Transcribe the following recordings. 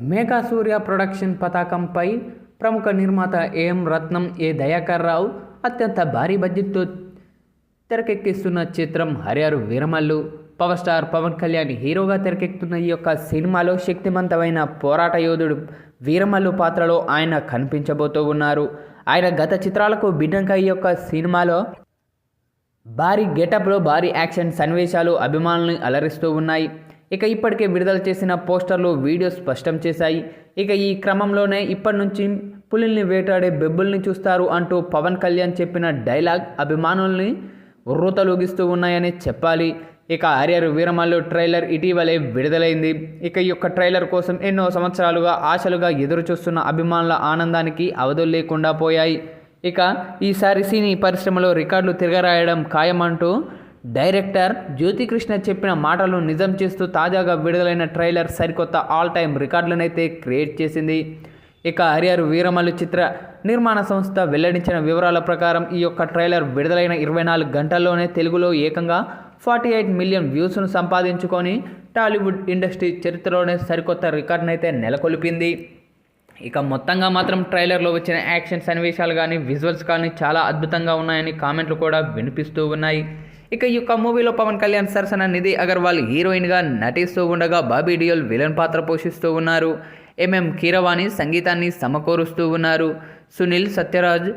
మేఘా సూర్య production పతాకంపై ప్రముఖ నిర్మాత ఏఎం రత్నం ఏ దయాకర్ రావు అత్యంత భారీ బడ్జెట్తో తెరకెక్కిస్తున్న చిత్రం హరియారు వీరమల్లు. పవర్ స్టార్ పవన్ కళ్యాణ్ హీరోగా తెరకెక్కుతున్న ఈ యొక్క సినిమాలో శక్తివంతమైన పోరాట యోధుడు వీరమల్లు పాత్రలో ఆయన కనిపించబోతూ ఉన్నారు. ఆయన గత చిత్రాలకు భిన్నంగా ఈ యొక్క సినిమాలో భారీ గెటప్లో భారీ యాక్షన్ సన్నివేశాలు అభిమానులను అలరిస్తూ ఉన్నాయి. ఇక ఇప్పటికే విడుదల చేసిన పోస్టర్లు వీడియో స్పష్టం చేశాయి. ఇక ఈ క్రమంలోనే ఇప్పటి నుంచి పులిల్ని వేటాడే బెబ్బుల్ని చూస్తారు అంటూ పవన్ కళ్యాణ్ చెప్పిన డైలాగ్ అభిమానుల్ని ఉర్రూతలూగిస్తూ ఉన్నాయని చెప్పాలి. ఇక ఆర్యర్ వీరమల్లు ట్రైలర్ ఇటీవలే విడుదలైంది. ఇక ఈ యొక్క ట్రైలర్ కోసం ఎన్నో సంవత్సరాలుగా ఆశలుగా ఎదురు చూస్తున్న అభిమానుల ఆనందానికి అవధులు లేకుండా పోయాయి. ఇక ఈసారి సినీ పరిశ్రమలో రికార్డులు తిరగరాయడం ఖాయమంటూ డైరెక్టర్ జ్యోతికృష్ణ చెప్పిన మాటలు నిజం చేస్తూ తాజాగా విడుదలైన ట్రైలర్ సరికొత్త ఆల్ టైమ్ రికార్డులనైతే క్రియేట్ చేసింది. ఇక హరిహర్ వీరమల్లు చిత్ర నిర్మాణ సంస్థ వెల్లడించిన వివరాల ప్రకారం ఈ యొక్క ట్రైలర్ విడుదలైన ఇరవై నాలుగు గంటల్లోనే తెలుగులో ఏకంగా ఫార్టీ ఎయిట్ మిలియన్ వ్యూస్ను సంపాదించుకొని టాలీవుడ్ ఇండస్ట్రీ చరిత్రలోనే సరికొత్త రికార్డునైతే నెలకొల్పింది. ఇక మొత్తంగా మాత్రం ట్రైలర్లో వచ్చిన యాక్షన్ సన్నివేశాలు కానీ విజువల్స్ కానీ చాలా అద్భుతంగా ఉన్నాయని కామెంట్లు కూడా వినిపిస్తూ ఉన్నాయి. ఇక ఈ యొక్క మూవీలో పవన్ కళ్యాణ్ సరసన నిధి అగర్వాల్ హీరోయిన్గా నటిస్తూ ఉండగా బాబీ డియోల్ విలన్ పాత్ర పోషిస్తూ ఉన్నారు. ఎంఎం కీరవాణి సంగీతాన్ని సమకూరుస్తూ ఉన్నారు. సునీల్ సత్యరాజ్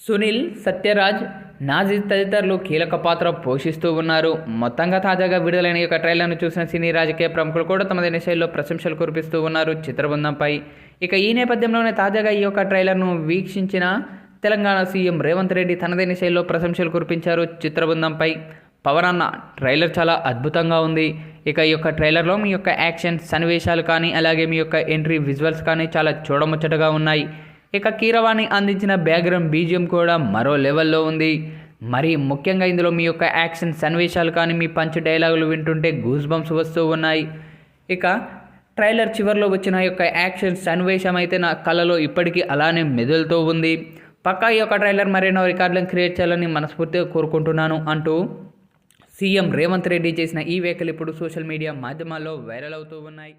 సునీల్ సత్యరాజ్ నాజీ తదితరులు కీలక పాత్ర పోషిస్తూ ఉన్నారు. మొత్తంగా తాజాగా విడుదలైన యొక్క ట్రైలర్ను చూసిన సినీ రాజకీయ ప్రముఖులు కూడా తమదైన శైలిలో ప్రశంసలు కురిపిస్తూ ఉన్నారు చిత్రబృందంపై. ఇక ఈ నేపథ్యంలోనే తాజాగా ఈ యొక్క ట్రైలర్ను వీక్షించిన తెలంగాణ సీఎం రేవంత్ రెడ్డి తనదైన శైలిలో ప్రశంసలు కురిపించారు. చిత్రబృందంపై పవన్ అన్న ట్రైలర్ చాలా అద్భుతంగా ఉంది. ఇక ఈ యొక్క ట్రైలర్లో మీ యొక్క యాక్షన్ సన్నివేశాలు కానీ అలాగే మీ యొక్క ఎంట్రీ విజువల్స్ కానీ చాలా చూడముచ్చటగా ఉన్నాయి. ఇక కీరవాణి అందించిన బ్యాక్గ్రౌండ్ బీజియం కూడా మరో లెవెల్లో ఉంది. మరి ముఖ్యంగా ఇందులో మీ యొక్క యాక్షన్ సన్నివేశాలు కానీ మీ పంచ్ డైలాగులు వింటుంటే గూస్ బంప్స్ వస్తూ ఉన్నాయి. ఇక ట్రైలర్ చివరిలో వచ్చిన యొక్క యాక్షన్ సన్నివేశం అయితే నా కళలో ఇప్పటికీ అలానే మెదులుతూ ఉంది. పక్కా ఈ యొక్క ట్రైలర్ మరెన్నో రికార్డులను క్రియేట్ చేయాలని మనస్ఫూర్తిగా కోరుకుంటున్నాను అంటూ సీఎం రేవంత్ రెడ్డి చేసిన ఈ వ్యాఖ్యలు ఇప్పుడు సోషల్ మీడియా మాధ్యమాల్లో వైరల్ అవుతూ ఉన్నాయి.